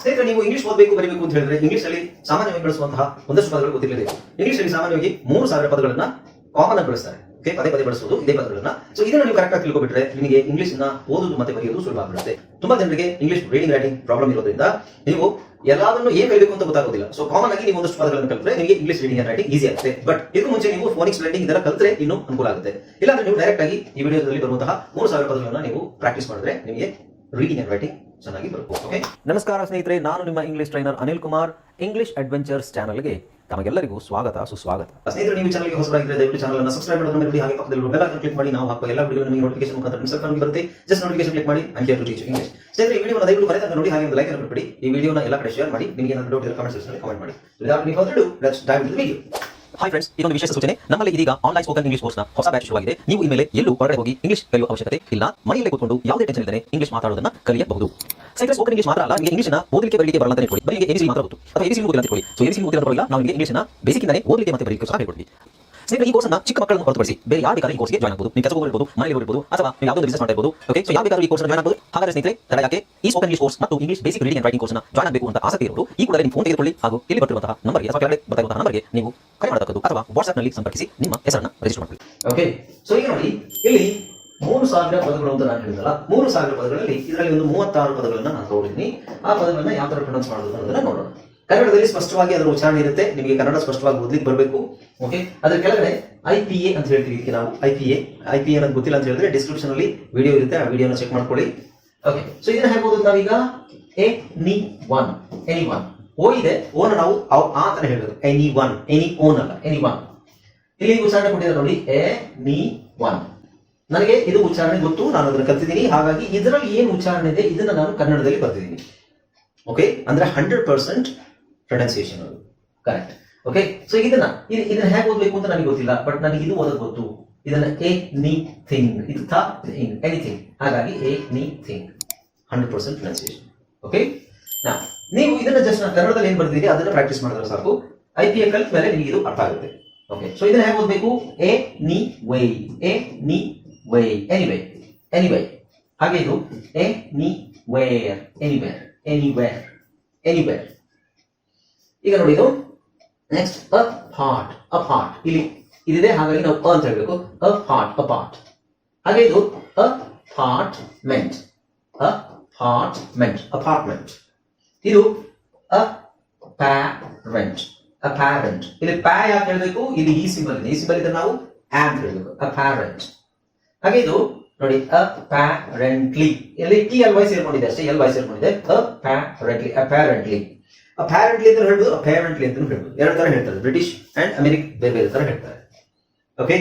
ಸ್ನೇಹಿತರೆ, ನೀವು ಇಂಗ್ಲಿಷ್ ಓದಬೇಕು, ಬರೀಬೇಕು ಅಂತ ಹೇಳಿದ್ರೆ ಇಂಗ್ಲಿಷ್ ಅಲ್ಲಿ ಸಾಮಾನ್ಯವಾಗಿ ಬಳಸುವಂತಹ ಒಂದಷ್ಟು ಪದಗಳು ಗೊತ್ತಿರಲಿದೆ ಇಂಗ್ಲಿಷ್ ಅಲ್ಲಿ ಸಾಮಾನ್ಯವಾಗಿ ಮೂರು ಸಾವಿರ ಪದಗಳನ್ನ ಕಾಮನ್ ಆಗಿ ಬಳಸ್ತಾರೆ. ಓಕೆ ಪದೇ ಪದೇ ಬಳಸುವುದು ಇದೇ ಪದಗಳನ್ನ. ಸೊ ಇದನ್ನ ನೀವು ಕರೆಕ್ಟ್ ಆಗಿ ತಿಳ್ಕೊಬಿಟ್ರೆ ನಿಮಗೆ ಇಂಗ್ಲಿಷ್ನ ಓದುದು ಮತ್ತೆ ಬರೆಯುವುದು ಸುಲಭ ಆಗುತ್ತೆ ತುಂಬಾ ಜನರಿಗೆ ಇಂಗ್ಲಿಷ್ ರೀಡಿಂಗ್ ರೈಟಿಂಗ್ ಪ್ರಾಬ್ಲಮ್ ಇರೋದ್ರಿಂದ ನೀವು ಎಲ್ಲಾದನ್ನು ಏನ್ ಕಲಿಬೇಕು ಅಂತ ಗೊತ್ತಾಗೋದಿಲ್ಲ. ಸೊ ಕಾಮನ್ ಆಗಿ ನೀವು ಒಂದಷ್ಟು ಪದಗಳನ್ನು ಕಲಿತ್ರೆ ನಿಮಗೆ ಇಂಗ್ಲಿಷ್ ರೀಡಿಂಗ್ ರೈಟಿಂಗ್ ಈಸಿ ಆಗುತ್ತೆ. ಬಟ್ ಇದಕ್ಕೂ ಮುಂಚೆ ನೀವು ಫೋನಿಕ್ಸ್ ರೈಟಿಂಗ್ ಇದೆಲ್ಲ ಕಲಿತ್ರೆ ಇನ್ನೂ ಅನುಕೂಲ ಆಗುತ್ತೆ. ಇಲ್ಲಾಂದ್ರೆ ನೀವು ಡೈರೆಕ್ಟ್ ಆಗಿ ಈ ವಿಡಿಯೋದಲ್ಲಿ ಬರುವಂತಹ ಮೂರು ಸಾವಿರ ಪದಗಳನ್ನ ನೀವು ಪ್ರಾಕ್ಟೀಸ್ ಮಾಡಿದ್ರೆ ನಿಮಗೆ ರೀಡಿಂಗ್ ಅಂಡ್ ರೈಟಿಂಗ್ ಚೆನ್ನಾಗಿ ಬರುತ್ತೆ ಓಕೆ ನಮಸ್ಕಾರ ಸ್ನೇಹಿತರೆ ನಾನು ನಿಮ್ಮ English trainer Anil Kumar. English adventures ಚಾನಲ್ಗೆ ತಮಗೆಲ್ಲರಿಗೂ ಸ್ವಾಗತ ಸುಸ್ವಾಗತ. ಸ್ನೇಹಿತರೆ ನೀವು ಚಾನಲ್ಗೆ ಹೊಸಬರಾಗಿದ್ದರೆ ದಯವಿಟ್ಟು ಚಾನಲ್ ಅನ್ನು ಸಬ್ಸ್ಕ್ರೈಬ್ ಮಾಡೋದನ್ನ ಮರಿಬೇಡಿ. ಹಾಗೆ ಪಕ್ಕದಲ್ಲಿ ಬೆಲ್ ಐಕಾನ್ ಕ್ಲಿಕ್ ಮಾಡಿ ನಾವು ಹಾಕುವ ಎಲ್ಲ ವಿಡಿಯೋ ನಿಮಗೆ ನೋಟಿಫಿಕೇಶನ್ ಮುಖಾಂತರ ನಿಮ್ಮ ಸೆಲ್ ಬರುತ್ತೆ. ಜಸ್ಟ್ ನೋಟಿಫಿಕೇಶನ್ ಕ್ಲಿಕ್ ಮಾಡಿ ಐ ಟು ಟೀಚ್ ಇಂಗ್ಲಿಷ್ ಸ್ನೇಹಿತರೆ ಈ ವಿಡಿಯೋನ ದಯವಿಟ್ಟು ಮನೆ ನೋಡಿ ಹಾಗೆ ಒಂದು ಲೈಕ್ ಅನ್ನು ಬಿಡಿ ಈ ವಿಡಿಯೋನ ಎಲ್ಲ ಕಡೆ ಶೇರ್ ಮಾಡಿ ನಿಮಗೆ ಏನಾದರೂ ಡೌಟ್ ಇದ್ದರೆ ಕಮೆಂಟ್ ಸೆಕ್ಷನ್ ಕಮೆಂಟ್ ಮಾಡಿ. Without ado let's dive into the video hi friends ಇದೊಂದು ವಿಶೇಷ ಸೂಚನೆ. ನಮ್ಮಲ್ಲಿ ಇದೀಗ ಆನ್ಲೈನ್ ಸ್ಪೋಕನ್ ಇಂಗ್ಲಿಷ್ ಕೋರ್ಸ್ನ ಹೊಸ ಬ್ಯಾಚ್ ಶುರುವಾಗಿದೆ. ನೀವು ಇನ್ಮೇಲೆ ಎಲ್ಲೂ ಹೊರಗಡೆ ಹೋಗಿ ಇಂಗ್ಲಿಷ್ ಕಲಿಯುವ ಅವಶ್ಯಕತೆ ಇಲ್ಲ. ಮನೆಯಲ್ಲೇ ಕೂತ್ಕೊಂಡು ಯಾವುದೇ ಟೆನ್ಷನ್ ಇಲ್ಲದೆ ಇಂಗ್ಲಿಷ್ ಮಾತಾಡೋದನ್ನ ಕಲಿಯಬಹುದು. ಸೈಕಲ್ ಸ್ಪೋಕನ್ ಇಂಗ್ಲಿಷ್ ಮಾತ್ರ ಅಲ್ಲ, ನಿಮಗೆ ಇಂಗ್ಲಿಷ್ನ ಓದಲಿಕ್ಕೆ ಬರಲಿಕ್ಕೆ ಬರಲ್ಲ ಅಂತ ಹೇಳಿ ಬರೀ ಎಬಿಸಿ ಮಾತ್ರ ಗೊತ್ತು. ಅಥವಾ ಎಬಿಸಿ ಓದಿಲ್ಲ ಅಂತ ಹೇಳಿ ಸೊ ಎಬಿಸಿ ಓದಿಲ್ಲ ಪರವಾಗಿಲ್ಲ ನಾವು ನಿಮಗೆ ಬೇಸಿಕ್ ಇಂದಾನೆ ಓದಲಿಕ್ಕೆ ಮತ್ತೆ ಬರಲಿಕ್ಕೆ ಸಹ ಹೇಳ್ಕೊಡ್ತೀವಿ. ಸ್ನೇಹಿತರೆ ಈ ಕೋರ್ಸ್ನ ಚಿಕ್ಕ ಮಕ್ಕಳನ್ನು ಹೊರತುಪಡಿಸಿ ಬೇರೆ ಯಾರು ಬೇಕಾದ್ರೆ ಈ ಕೋರ್ಸ್ಗೆ ಜಾಯ್ನ್ ಆಗಬಹುದು ನೀವು ಕೆಲಸ ಹೋಗಿರ್ಬೋದು ಮನೆಯಲ್ಲಿ ಇರ್ಬೋದು ಅಥವಾ ನೀವು ಯಾವುದೋ ಬಿಸಿನೆಸ್ ಮಾಡ್ತಾ ಇರ್ಬೋದು. ಓಕೆ ಸೊ ಯಾವ ಬೇಕಾದ್ರೂ ಈ ಕೋರ್ಸ್ ಜಾಯ್ನ್ ಆಗಬಹುದು ಹಾಗಾದ್ರೆ ಸ್ನೇಹಿತರೆ ತಡ ಯಾಕೆ ಈ ಸ್ಪೋಕನ್ ಇಂಗ್ಲಿಷ್ ಕೋರ್ಸ್ ಮತ್ತು English basic reading and writing ಕೋರ್ಸ್ನ ಜಾಯ್ನ್ ಆಗಬೇಕು ಅಂತ ಆಸಕ್ತಿ ಇರೋರು ಈ ಕೂಡ ನಿಮ್ಮ ಫೋನ್ ತೆಗೆದುಕೊಳ್ಳಿ ಹಾಗೂ ಇಲ್ಲಿ ಬರ್ತಿರುವಂತಹ ನಂಬರ್ಗೆ ಅಥವಾ ಕೆಳಗಡೆ ಬರ್ತಾ ಇರುವಂತಹ ನಂಬರ್ಗೆ ನೀವು ಕರೆ ಮಾಡತಕ್ಕದ್ದು ಅಥವಾ ವಾಟ್ಸ್ಆಪ್ನಲ್ಲಿ ಸಂಪರ್ಕಿಸಿ ನಿಮ್ಮ ಹೆಸರನ್ನ ರಿಜಿಸ್ಟರ್ ಮಾಡಿ ಓಕೆ ಸೊ ಈಗ ನೋಡಿ ಇಲ್ಲಿ ಮೂರು ಸಾವಿರ ಪದಗಳು ಅಂತ ನಾನು ಹೇಳಿದಲ್ಲ ಮೂರು ಸಾವಿರ ಪದಗಳಲ್ಲಿ ಇದರಲ್ಲಿ ಒಂದು ಮೂವತ್ತಾರು ಪದಗಳನ್ನ ನಾನು ತಗೊಂಡಿದ್ದೀನಿ ಆ ಪದಗಳನ್ನ ಯಾವ ತರ ಪ್ರೊನೌನ್ಸ್ ಮಾಡೋದು ಅನ್ನೋದನ್ನ ನೋಡೋಣ. ಕನ್ನಡದಲ್ಲಿ ಸ್ಪಷ್ಟವಾಗಿ ಅದರ ಉಚ್ಚಾರಣೆ ಇರುತ್ತೆ. ನಿಮಗೆ ಕನ್ನಡ ಸ್ಪಷ್ಟವಾಗಿ ಓದ್ಲಿಕ್ಕೆ ಬರಬೇಕು. ಓಕೆ ಅದ್ರ ಕೆಳಗಡೆ ಐ ಪಿ ಎ ಅಂತ ಹೇಳ್ತೀವಿ ಇದಕ್ಕೆ ನಾವು. I P A I P A ಅನ್ನೋದು ಗೊತ್ತಿಲ್ಲ ಅಂತ ಹೇಳಿದ್ರೆ ಡಿಸ್ಕ್ರಿಪ್ಷನ್ ಅಲ್ಲಿ ವಿಡಿಯೋ ಇರುತ್ತೆ, ಆ ವಿಡಿಯೋನ ಚೆಕ್ ಮಾಡ್ಕೊಳ್ಳಿ. ಓಕೆ ಸೊ ಇದನ್ನ ಹೇಳ್ಬೋದು ನಾವೀಗ ಎ ನಿ ಒನ್ ಎನಿ ಒನ್ ಓ ಇದೆ ಓನ ನಾವು ಆ ತರ ಹೇಳಬೇಕು ಎನಿ ಒನ್ ಎನಿ ಓನ್ ಅಲ್ಲ ಎನಿ ಒನ್ ಇಲ್ಲಿ ಉಚ್ಚಾರಣೆ ಕೊಟ್ಟಿದ್ದಾರೆ ನೋಡಿ ಎ ನಿ ಒನ್ ನನಗೆ ಇದು ಉಚ್ಚಾರಣೆ ಗೊತ್ತು, ನಾನು ಅದನ್ನ ಕಲ್ತಿದ್ದೀನಿ. ಹಾಗಾಗಿ ಇದರಲ್ಲಿ ಏನು ಉಚ್ಚಾರಣೆ ಇದೆ, ಇದನ್ನ ನಾನು ಕನ್ನಡದಲ್ಲಿ ಬರ್ತಿದ್ದೀನಿ ಓಕೆ ಅಂದ್ರೆ hundred percent pronunciation correct okay so ಇದನ್ನ, ಇದು- ಇದನ್ನ ಹೇಗೆ ಓದಬೇಕು ಅಂತ ನನಗೆ ಗೊತ್ತಿಲ್ಲ ಬಟ್ ನನಗೆ ಇದು ಓದೋದು ಗೊತ್ತು. ಇದನ್ನ ಎ ನಿ ಥಿಂಗ್ ಇದು ಥ ಥಿಂಗ್ ಎನಿಥಿಂಗ್ ಹಾಗಾಗಿ anything hundred percent pronunciation okay ನಾ ನೀವು ಇದನ್ನ ಜಸ್ಟ್ ನಾನು ಕನ್ನಡದಲ್ಲಿ ಏನು ಬರ್ದಿದ್ದೀರಿ ಅದನ್ನ ಪ್ರಾಕ್ಟೀಸ್ ಮಾಡಿದ್ರೆ ಸಾಕು. ಐ ಪಿ ಎ ಮೇಲೆ ನಿಮಗೆ ಇದು ಅರ್ಥ ಆಗುತ್ತೆ. ಓಕೆ ಸೊ ಇದನ್ನ ಹೇಗೆ ಓದಬೇಕು? Anyway anyway anyway anyway ಹಾಗೆ ಇದು ಎ ನಿ ವೇರ್ ಎನಿವೇರ್ ಎನಿವೇರ್ ಎನಿವೇರ್ ಈಗ ನೋಡಿ ಇದು. Next apart apart ಇಲ್ಲಿ ಇದಿದೆ, ಹಾಗಾಗಿ ನಾವು ಅ ಅಂತ ಹೇಳಬೇಕು. ಅ ಪಾಟ್ ಅ ಪಾಟ್ ಹಾಗೆ ಇದು ಅ ಪಾರ್ಟ್ಮೆಂಟ್ ಅ ಪಾರ್ಟ್ಮೆಂಟ್ ಅಪಾರ್ಟ್ಮೆಂಟ್ ಇದು ಅ ಪ್ಯಾರೆಂಟ್ ಅಪ್ಯಾರೆಂಟ್ ಇಲ್ಲಿ ಪ್ಯಾ ಯಾಕೆ ಹೇಳಬೇಕು? ಇಲ್ಲಿ ಈ ಸಿಂಬಲ್ ಇದೆ. ಈ ಸಿಂಬಲ್ ಇದ್ರೆ ನಾವು ಆ ಅಂತ ಹೇಳ್ಬೇಕು. ಅಪ್ಯಾರೆಂಟ್ ಹಾಗೆ ಇದು ನೋಡಿ ಅಪ್ಯಾರೆಂಟ್ಲಿ ಇಲ್ಲಿ ಟಿ ಎಲ್ ವೈ ಸೇರ್ಕೊಂಡಿದೆ ಅಷ್ಟೇ. ಎಲ್ ವೈ ಸೇರ್ಕೊಂಡಿದೆ. ಅಪ್ಯಾರೆಂಟ್ಲಿ ಅಪ್ಯಾರೆಂಟ್ಲಿ ಅಪ್ಯಾರೆಂಟ್ಲಿ ಅಂತ ಹೇಳ್ಬೋದು ಅಪ್ಯಾರೆಂಟ್ಲಿ ಅಂತ ಹೇಳ್ಬೋದು. ಎರಡು ತರ ಹೇಳ್ತಾರೆ ಬ್ರಿಟಿಷ್ ಅಂಡ್ ಅಮೆರಿಕ ಬೇರೆ ಬೇರೆ ತರ ಹೇಳ್ತಾರೆ. ಓಕೆ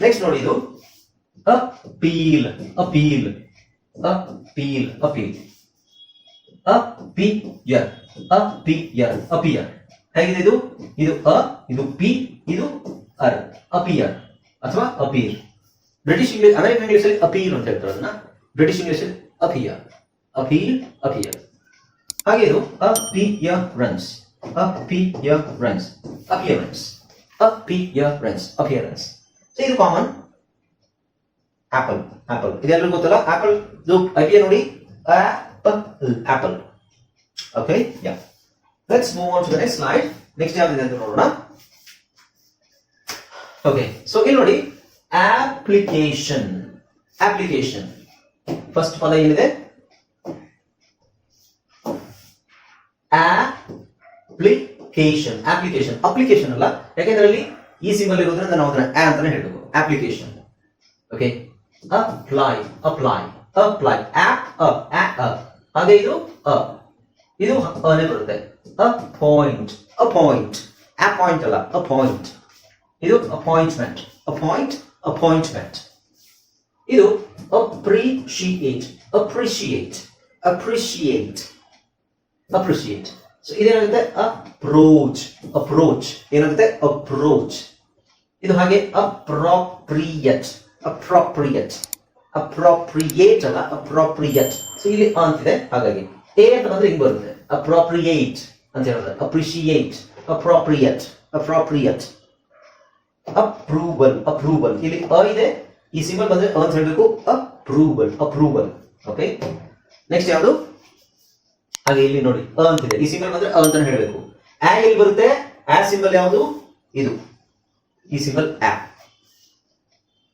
ನೆಕ್ಸ್ಟ್ ನೋಡಿ ಇದು. Appeal appeal appeal appeal. Appear appear appear. ಹೇಗಿದೆ ಇದು? ಇದು ಅ, ಇದು ಪಿ, ಇದು ಅರ್, ಅಪಿಯರ್ ಅಥವಾ appeal. British English American English appeal ಅಂತ ಹೇಳ್ತಾರೆ ಅದನ್ನ. British English appear. Appeal, appear. ಹಾಗೆ appearance appearance appearance appearance appearance so ಇದು ಕಾಮನ್ ಆಪಲ್ ಆಪಲ್ ಇದೆಲ್ಲರಿಗೂ ಗೊತ್ತಲ್ಲ? ಆಪಲ್ ಐಡಿಯಾ ನೋಡಿ. Apple okay yeah let's move on to the next slide next ಯಾವ್ದಿದೆ ಅಂತ ನೋಡೋಣ. ಓಕೆ ಸೊ ಇಲ್ಲಿ ನೋಡಿ ಅಪ್ಲಿಕೇಶನ್ ಅಪ್ಲಿಕೇಶನ್ ಫಸ್ಟ್ ಪದ ಏನಿದೆ? ಅಪ್ಲಿಕೇಶನ್ ಅಪ್ಲಿಕೇಶನ್ ಅಪ್ಲಿಕೇಶನ್ ಅಲ್ಲ? ಯಾಕೆಂದ್ರೆ ಅಲ್ಲಿ ಈ ಸಿಂಬಲ್ ಇರೋದ್ರಿಂದ ನಾವು ಅದನ್ನ ಆ ಅಂತಾನೆ ಹೇಳಬೇಕು application okay apply apply apply app up ಹಾಗೆ ಇದು ಅ. ಇದು ಅನೇ ಬರುತ್ತೆ. ಅಪಾಯಿಂಟ್ ಅಪಾಯಿಂಟ್ ಅಪಾಯಿಂಟ್ ಅಲ್ಲ ಅಪಾಯಿಂಟ್ ಇದು ಅಪಾಯಿಂಟ್ಮೆಂಟ್ ಅಪಾಯಿಂಟ್ ಅಪಾಯಿಂಟ್ಮೆಂಟ್ ಇದು appreciate appreciate appreciate appreciate so ಇದೇನಾಗುತ್ತೆ approach approach ಏನಾಗುತ್ತೆ? ಅಪ್ರೋಚ್ ಇದು ಹಾಗೆ ಅಪ್ರಾಪ್ರಿಯಟ್ ಅಪ್ರಾಪ್ರಿಯಟ್ ಅಪ್ರಾಪ್ರಿಯೇಟ್ ಅಲ್ಲ ಅಪ್ರಾಪ್ರಿಯಟ್ ಸೊ ಇಲ್ಲಿ ಅಂತಿದೆ. ಹಾಗಾಗಿ ಏ ಅಂತ ಬಂದ್ರೆ ಹಿಂಗ್ ಬರುತ್ತೆ. ಅಪ್ರಾಪ್ರಿಯೇಟ್ ಅಂತ ಹೇಳಿದ್ರೆ appreciate appropriate appropriate approval approval ಇಲ್ಲಿ ಅ ಇದೆ. ಈ ಸಿಂಬಲ್ ಬಂದ್ರೆ ಅಂತ ಹೇಳಬೇಕು. ಅಪ್ರೂವಲ್ ಅಪ್ರೂವಲ್ ಓಕೆ ನೆಕ್ಸ್ಟ್ ಯಾವುದು? ಹಾಗೆ ಇಲ್ಲಿ ನೋಡಿ, ಅ ಅಂತಿದೆ. ಈ ಸಿಂಬಲ್ ಬಂದ್ರೆ ಅ ಅಂತ ಹೇಳಬೇಕು. ಆ ಎಲ್ಲಿ ಬರುತ್ತೆ? ಆ ಸಿಂಬಲ್ ಯಾವುದು? ಇದು. ಈ ಸಿಂಬಲ್ ಆ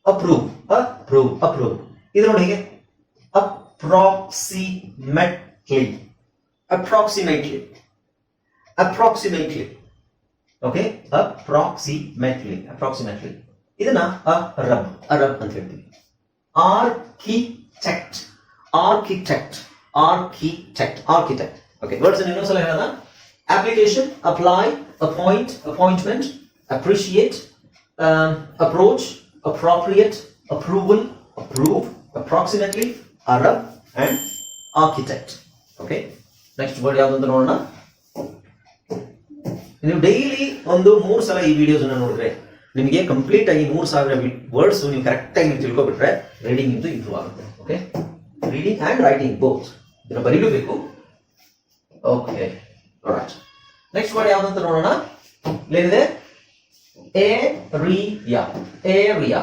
ಅಪ್ರೂವ್ ಅಪ್ರೂವ್ ಅಪ್ರೂವ್ ಇದು ನೋಡಿ ಹೀಗೆ? Approximately approximately approximately okay approximately approximately ಇದನ್ನ ಅರಬ್ ಅರಬ್ ಅಂತ ಹೇಳ್ತೀವಿ. Architect architect architect architect okay words ಇನ್ನೊಂದ್ಸಲ ಹೇಳೋಣ application apply appoint appointment appreciate approach appropriate approval approve approximately Arab and architect okay next word ಯಾವ್ದು ನೋಡೋಣ. ನೀವು ಡೈಲಿ ಒಂದು ಮೂರು ಸಲ ಈ ವಿಡಿಯೋಸ್ ನೋಡಿದ್ರೆ ನಿಮಗೆ ಕಂಪ್ಲೀಟ್ ಆಗಿ ಮೂರು ಸಾವಿರ ವರ್ಡ್ಸ್ ನೀವು ಕರೆಕ್ಟ್ ಆಗಿ ನೀವು ತಿಳ್ಕೊಬಿಟ್ರೆ ರೀಡಿಂಗ್ ಇಂದು ಇಂಪ್ರೂವ್ ಆಗುತ್ತೆ. Okay reading and writing both ಇದನ್ನ ಬರೀಲೇಬೇಕು ಓಕೆ ನೆಕ್ಸ್ಟ್ ವರ್ಡ್ ಯಾವ್ದಂತ ನೋಡೋಣ. ಇಲ್ಲೇನಿದೆ? ಎ ರಿಯಾ ಏರಿಯಾ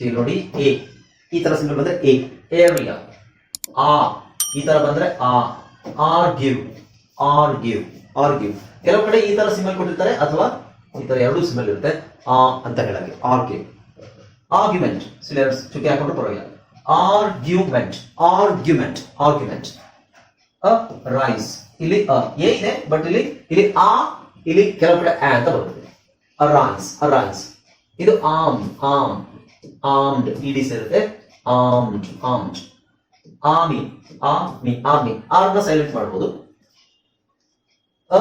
ಇಲ್ಲಿ ನೋಡಿ ಎ ಈ ತರ ಸಿಂಬಲ್ ಬಂದ್ರೆ ಎ ಏರಿಯಾ ಆ. ಈ ತರ ಬಂದ್ರೆ ಆ. Argue argue argue ಕೆಲವು ಕಡೆ ಈ ತರ ಸಿಂಬಲ್ ಕೊಟ್ಟಿರ್ತಾರೆ, ಅಥವಾ ಈ ತರ ಎರಡು ಸಿಂಬಲ್ ಇರುತ್ತೆ. ಆ ಅಂತ ಹೇಳಾಗಿ ಆರ್ ಗಿವ್ ಆರ್ಗ್ಯುಮೆಂಟ್ ಸಿಲೆರ್ಸ್ ಚುಕ್ಕಿ ಹಾಕೊಂಡು ಪರವಾಗಿಲ್ಲ. Argument argument argument arise ಇಲ್ಲಿ ಅ ಎ ಇದೆ ಬಟ್ ಇಲ್ಲಿ ಇಲ್ಲಿ ಆ, ಇಲ್ಲಿ ಕೆಲವು ಕಡೆ ಆ ಅಂತ ಬರುತ್ತೆ. ಅರೈಸ್ ಅರೈಸ್ ಇದು ಆಮ್ ಆಮ್ ಆರ್ಮ್ಡ್ ಇಡಿ ಸೇರುತ್ತೆ armed armed army army army ಆರ್ಮ್ನ silent ಮಾಡ್ಬೋದು.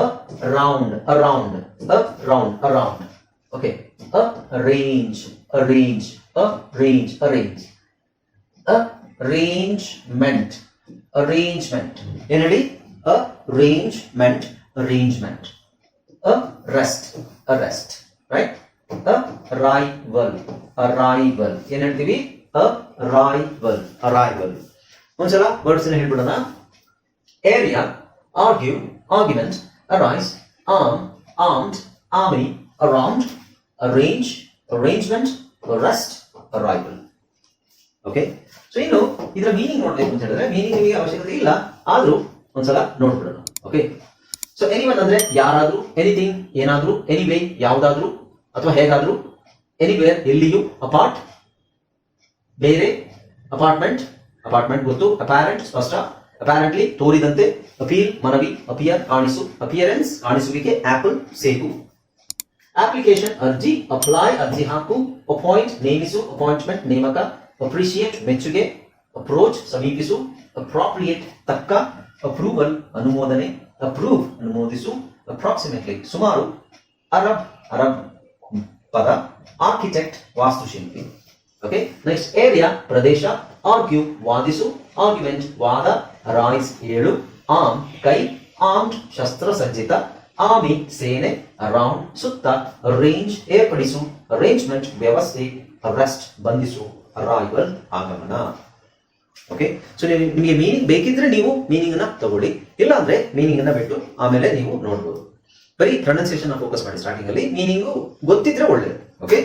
Around around around around okay arrange arrange arrange arrange arrangement arrangement ಏನ್ ಹೇಳಿ arrangement arrangement arrest arrest right arrival arrival ಏನ್ ಹೇಳ್ತೀವಿ ಅರೈವಲ್ ಅರೈವಲ್ ಒಂದ್ಸಲ words ಹೇಳ್ಬಿಡೋಣ area argue argument arise arm armed army around arrange arrangement arrest arrival okay so ಇನ್ನು ಇದರ meaning ನೋಡ್ಬೇಕು ಅಂತ ಹೇಳಿದ್ರೆ ಮೀನಿಂಗ್ ನಿಮಗೆ ಅವಶ್ಯಕತೆ ಇಲ್ಲ. ಆದ್ರೂ ಒಂದ್ಸಲ ನೋಡ್ಬಿಡೋಣ. ಓಕೆ ಸೊ ಎನಿವನ್ ಅಂದ್ರೆ ಯಾರಾದ್ರೂ ಎನಿಥಿಂಗ್ ಏನಾದ್ರೂ ಎನಿವೇ ಯಾವ್ದಾದ್ರೂ, ಅಥವಾ ಹೇಗಾದ್ರೂ ಎನಿವೇರ್ ಎಲ್ಲಿಯೂ ಅಪಾರ್ಟ್ ಬೇರೆ ಅಪಾರ್ಟ್ಮೆಂಟ್ ಅಪಾರ್ಟ್ಮೆಂಟ್ ಗೊತ್ತು ಅಪಾರೆಂಟ್ ಸ್ಪಷ್ಟ ಅಪಾರೆಂಟ್ಲಿ ತೋರಿದಂತೆ ಅಪೀಲ್ ಮನವಿ ಅಪಿಯರ್ ಕಾಣಿಸು ಅಪಿಯರೆನ್ಸ್ ಕಾಣಿಸುವಿಕೆ ಆಪಲ್ ಸೇಬು. ಅಪ್ಲಿಕೇಶನ್ ಅರ್ಜಿ ಅಪ್ಲೈ ಅರ್ಜಿ ಹಾಕು ಅಪಾಯಿಂಟ್ ನೇಮಿಸು ಅಪಾಯಿಂಟ್ಮೆಂಟ್ ನೇಮಕ ಅಪ್ರಿಶಿಯೇಟ್ ಮೆಚ್ಚುಗೆ ಅಪ್ರೋಚ್ ಸಮೀಪಿಸು ಅಪ್ರಾಪ್ರಿಯೇಟ್ ತಕ್ಕ ಅಪ್ರೂವಲ್ ಅನುಮೋದನೆ ಅಪ್ರೂವ್ ಅನುಮೋದಿಸು ಅಪ್ರಾಕ್ಸಿಮೇಟ್ಲಿ ಸುಮಾರು, ಅರಬ್ ಅರಬ್ ಪದ ಆರ್ಕಿಟೆಕ್ಟ್ ವಾಸ್ತುಶಿಲ್ಪಿ. ಓಕೆ ನೆಕ್ಸ್ಟ್ ಏರಿಯಾ ಪ್ರದೇಶ ಆರ್ಗ್ಯೂ ವಾದಿಸು ಆರ್ಗ್ಯುಮೆಂಟ್ ವಾದ ರಾಯ್ಸ್ ಏಳು ಆಮ್ ಕೈ ಆರ್ಮ್ಡ್ ಶಸ್ತ್ರಸಜ್ಜಿತ ಆಮಿ ಸೇನೆ ಅರೌಂಡ್ ಸುತ್ತ ರೇಂಜ್ ಏರ್ಪಡಿಸು ಅರೇಂಜ್ಮೆಂಟ್ ವ್ಯವಸ್ಥೆ ಅರೆಸ್ಟ್ ಬಂಧಿಸು. ಅರೈವಲ್ ಆಗಮನ. ಓಕೆ ಸೊ ನಿಮಗೆ ಮೀನಿಂಗ್ ಬೇಕಿದ್ರೆ ನೀವು ಮೀನಿಂಗ್ ಅನ್ನ ತಗೊಳ್ಳಿ. ಇಲ್ಲ ಅಂದ್ರೆ ಮೀನಿಂಗ್ ಅನ್ನ ಬಿಟ್ಟು ಆಮೇಲೆ ನೀವು ನೋಡ್ಬೋದು. ಬರೀ ಪ್ರೊನೌನ್ಸಿಯೇಷನ್ ಫೋಕಸ್ ಮಾಡಿ ಸ್ಟಾರ್ಟಿಂಗ್ ಅಲ್ಲಿ. ಮೀನಿಂಗು ಗೊತ್ತಿದ್ರೆ ಒಳ್ಳೇದು. ಓಕೆ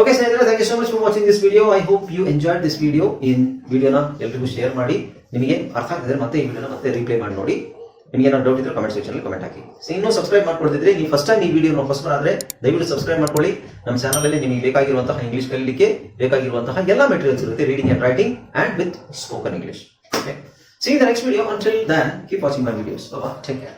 ಓಕೆ ಸ್ನೇಹಿತರೆ thank you so much for watching this video I hope you enjoyed this video in ವಿಡಿಯೋನ ಎಲ್ರಿಗೂ ಶೇರ್ ಮಾಡಿ. ನಿಮಗೆ ಅರ್ಥ ಆಗ್ತಿದ್ರೆ ಮತ್ತೆ ಈ ವಿಡಿಯೋನ ಮತ್ತೆ ರೀಪ್ಲೇ ಮಾಡಿ ನೋಡಿ. ನಿಮಗೆ ಏನಾದ್ರು ಡೌಟ್ ಇದ್ರೆ ಕಮೆಂಟ್ ಸೆಕ್ಷನ್ ಕಮೆಂಟ್ ಹಾಕಿ. ಇನ್ನೂ ಸಬ್ಸ್ಕ್ರೈಬ್ ಮಾಡ್ಕೊಳ್ತಿದ್ರೆ ನೀವು ಫಸ್ಟ್ ಟೈಮ್ ಈ ವಿಡಿಯೋ ಫಸ್ಟ್ ಆದ್ರೆ ದಯವಿಟ್ಟು ಸಬ್ಸ್ಕ್ರೈಬ್ ಮಾಡ್ಕೊಳ್ಳಿ. ನಮ್ಮ ಚಾನಲ್ ಅಲ್ಲಿ ನಿಮಗೆ ಬೇಕಾಗಿರುವಂತಹ ಇಂಗ್ಲಿಷ್ ಕಲಿಲಿಕ್ಕೆ ಬೇಕಾಗಿರುವಂತಹ ಎಲ್ಲ ಮೆಟೀರಿಯಲ್ಸ್ ಇರುತ್ತೆ reading and writing and with spoken English okay see the next video until then keep watching my videos take care